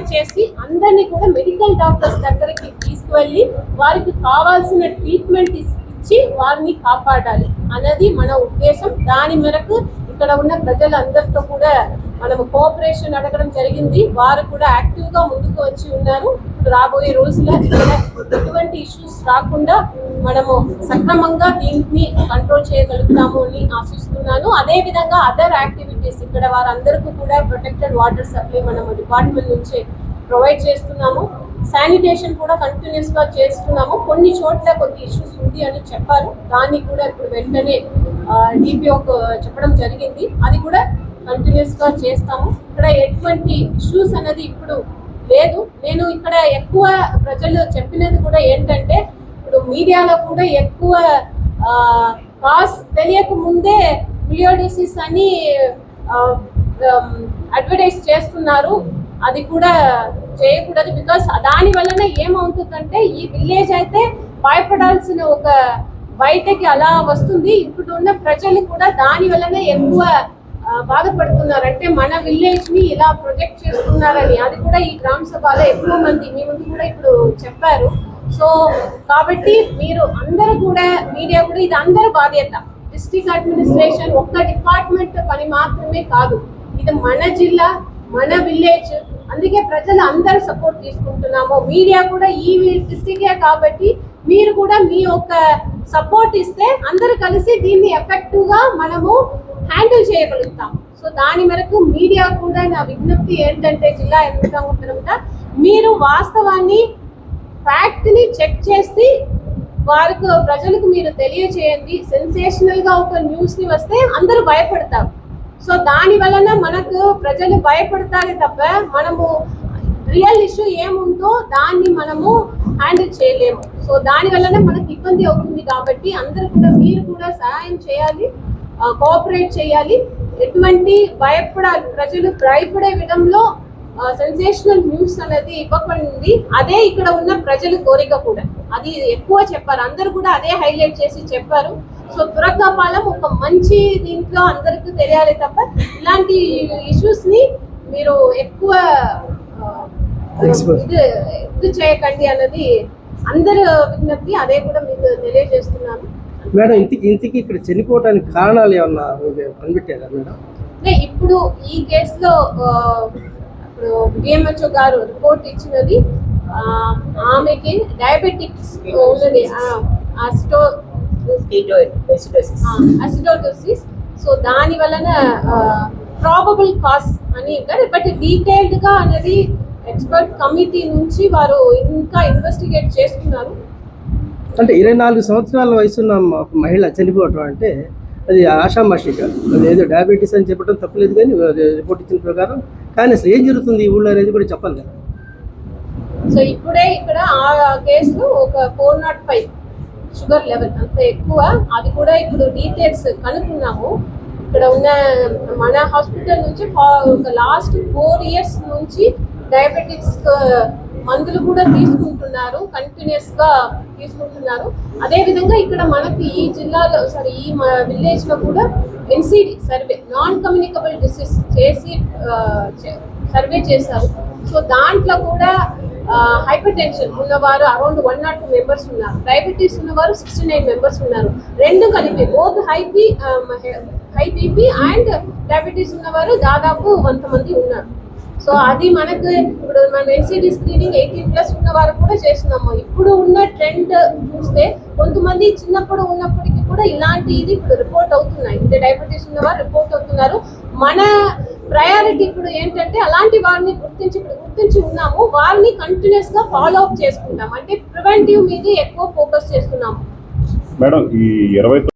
Provide చేసి అందరినీ కూడా మెడికల్ డాక్టర్స్ దగ్గరికి తీసుకువెళ్ళి వారికి కావాల్సిన ట్రీట్మెంట్ ఇచ్చి వారిని కాపాడాలి అన్నది మన ఉద్దేశం. దాని మేరకు ఇక్కడ ఉన్న ప్రజలందరితో కూడా మనము కోఆపరేషన్ అడగడం జరిగింది. వారు కూడా యాక్టివ్గా ముందుకు వచ్చి ఉన్నారు. రాబోయే రోజుల్లో ఎటువంటి ఇష్యూస్ రాకుండా మనము సక్రమంగా దీన్ని కంట్రోల్ చేయగలుగుతాము అని ఆశిస్తున్నాను. అదే విధంగా అదర్ చెప్పేసి ఇక్కడ వారందరికీ కూడా ప్రొటెక్టెడ్ వాటర్ సప్లై మనము డిపార్ట్మెంట్ నుంచి ప్రొవైడ్ చేస్తున్నాము. శానిటేషన్ కూడా కంటిన్యూస్గా చేస్తున్నాము. కొన్ని చోట్ల కొన్ని ఇష్యూస్ ఉంది అని చెప్పారు. దాన్ని కూడా ఇప్పుడు వెంటనే డిపిఓకు చెప్పడం జరిగింది. అది కూడా కంటిన్యూస్గా చేస్తాము. ఇక్కడ ఎటువంటి ఇష్యూస్ అనేది ఇప్పుడు లేదు. నేను ఇక్కడ ఎక్కువ ప్రజలు చెప్పినది కూడా ఏంటంటే ఇప్పుడు మీడియాలో కూడా ఎక్కువ కాస్ తెలియక ముందే పిలియోడిసిస్ అని అడ్వర్టైజ్ um, చేస్తున్నారు. అది కూడా చేయకూడదు బికాస్ దాని వలన ఏమవుతుందంటే ఈ విలేజ్ అయితే భయపడాల్సిన ఒక బయటకి అలా వస్తుంది. ఇప్పుడు ఉన్న ప్రజలు కూడా దాని వలన ఎక్కువ బాధపడుతున్నారు. అంటే మన విలేజ్ని ఇలా ప్రొజెక్ట్ చేస్తున్నారని. అది కూడా ఈ గ్రామ సభలో ఎక్కువ మంది మీ ముందు కూడా ఇప్పుడు చెప్పారు. సో కాబట్టి మీరు అందరూ కూడా మీడియా కూడా ఇది అందరి బాధ్యత. డిస్ట్రిక్ట్ అడ్మినిస్ట్రేషన్ ఒక్క డిపార్ట్మెంట్ పని మాత్రమే కాదు ఇది మన జిల్లా మన విలేజ్ అందుకే ప్రజలు అందరూ సపోర్ట్ తీసుకుంటున్నాము. మీడియా కూడా ఈ డిస్టికే కాబట్టి మీరు కూడా మీ యొక్క సపోర్ట్ ఇస్తే అందరూ కలిసి దీన్ని ఎఫెక్టివ్గా మనము హ్యాండిల్ చేయగలుగుతాం. సో దాని మేరకు మీడియా కూడా నా విజ్ఞప్తి ఏంటంటే జిల్లా యంత్రాంగం మీరు వాస్తవాన్ని ఫ్యాక్ట్ని చెక్ చేసి వారికి ప్రజలకు మీరు తెలియచేయండి. సెన్సేషనల్గా ఒక న్యూస్ని వస్తే అందరూ భయపడతారు. సో దాని వలన మనకు ప్రజలు భయపడతారే తప్ప మనము రియల్ ఇష్యూ ఏముందో దాన్ని మనము హ్యాండిల్ చేయలేము. సో దాని వలన మనకు ఇబ్బంది అవుతుంది కాబట్టి అందరూ కూడా మీరు కూడా సహాయం చేయాలి కోఆపరేట్ చేయాలి. ఎటువంటి భయపడాలి ప్రజలు భయపడే విధంలో సెన్సేషనల్ న్యూస్ అనేది ఇవ్వకండి అదే ఇక్కడ ఉన్న ప్రజల కోరిక కూడా. అది ఎక్కువ చెప్పారు. అందరూ కూడా అదే హైలైట్ చేసి చెప్పారు. సో తురకాపాలెం ఒక మంచి దీంట్లో అందరికీ తెలియాలి తప్ప ఇలాంటి ఇష్యూస్ని మీరు ఎక్కువ. ఇది ఇది చేయకండి అన్నది అందరు విజ్ఞప్తి అదే కూడా మీకు తెలియజేస్తున్నాను. మేడం ఇంటికి ఇంటికి ఇక్కడ చనిపోవడానికి కారణాలు ఏమన్నా కనిపెట్టారా మేడం? ఇప్పుడు ఈ కేసులో ఇప్పుడు డిఎంహెచ్ఓ గారు రిపోర్ట్ ఇచ్చినది ఆ, ఆమెకి డయాబెటిక్స్ ఉన్నది అస్టో అసిడోటోసిస్ సో దాని వలన ప్రాబబుల్ కాస్ అని బట్ డీటెయిల్డ్గా అనేది ఎక్స్పర్ట్ కమిటీ నుంచి వారు ఇంకా ఇన్వెస్టిగేట్ చేస్తున్నారు. అంటే ఇరవై నాలుగు సంవత్సరాల వయసున్న మహిళ చనిపోవటం అంటే అది ఆషామాషి కాదు. అది ఏదో డయాబెటీస్ అని చెప్పడం తప్పలేదు కానీ రిపోర్ట్ ఇచ్చిన ప్రకారం కానీ అసలు ఏం జరుగుతుంది ఈ ఊళ్ళో అనేది కూడా చెప్పాలి కదా. సో ఇప్పుడే ఇక్కడ ఆ కేసులో ఒక four naught five sugar level అంత ఎక్కువ. అది కూడా ఇప్పుడు డీటెయిల్స్ కనుక్కున్నాము. ఇక్కడ ఉన్న మన హాస్పిటల్ నుంచి ఫా- ఒక లాస్ట్ ఫోర్ ఇయర్స్ నుంచి డయాబెటిక్స్ మందులు కూడా తీసుకుంటున్నారు కంటిన్యూస్గా తీసుకుంటున్నారు. అదే విధంగా ఇక్కడ మనకి ఈ జిల్లాలో సారీ ఈ విలేజ్లో కూడా NCD survey non communicable disease చేసి సర్వే చేశారు. సో దాంట్లో కూడా హైపర్ టెన్షన్ ఉన్నవారు around one naught two members ఉన్నారు. డయాబెటీస్ ఉన్నవారు సిక్స్టీ నైన్ మెంబర్స్ ఉన్నారు. రెండు కలిపి బోత్ హైపీ హై బీపీ అండ్ డయాబెటీస్ ఉన్నవారు దాదాపు వంద మంది ఉన్నారు. సో అది మనకు ఇప్పుడు మన ఎన్సిడి స్క్రీనింగ్ ఎయిటీన్ ప్లస్ ఉన్న వారు కూడా చేస్తున్నాము. ఇప్పుడు ఉన్న ట్రెండ్ చూస్తే కొంతమంది చిన్నప్పుడు ఉన్నప్పటికీ కూడా ఇలాంటి ఇది ఇప్పుడు రిపోర్ట్ అవుతున్నాయి. అంటే డయాబెటీస్ ఉన్నవారు రిపోర్ట్ అవుతున్నారు. మన ప్రయారిటీ ఇప్పుడు ఏంటంటే అలాంటి వారిని గుర్తించి ఇప్పుడు గుర్తించి ఉన్నాము. వారిని కంటిన్యూస్గా ఫాలో అప్ చేసుకుంటాం. అంటే ప్రివెంటివ్ మీద ఎక్కువ ఫోకస్ చేస్తున్నాము. మేడం ఈ ఇరవై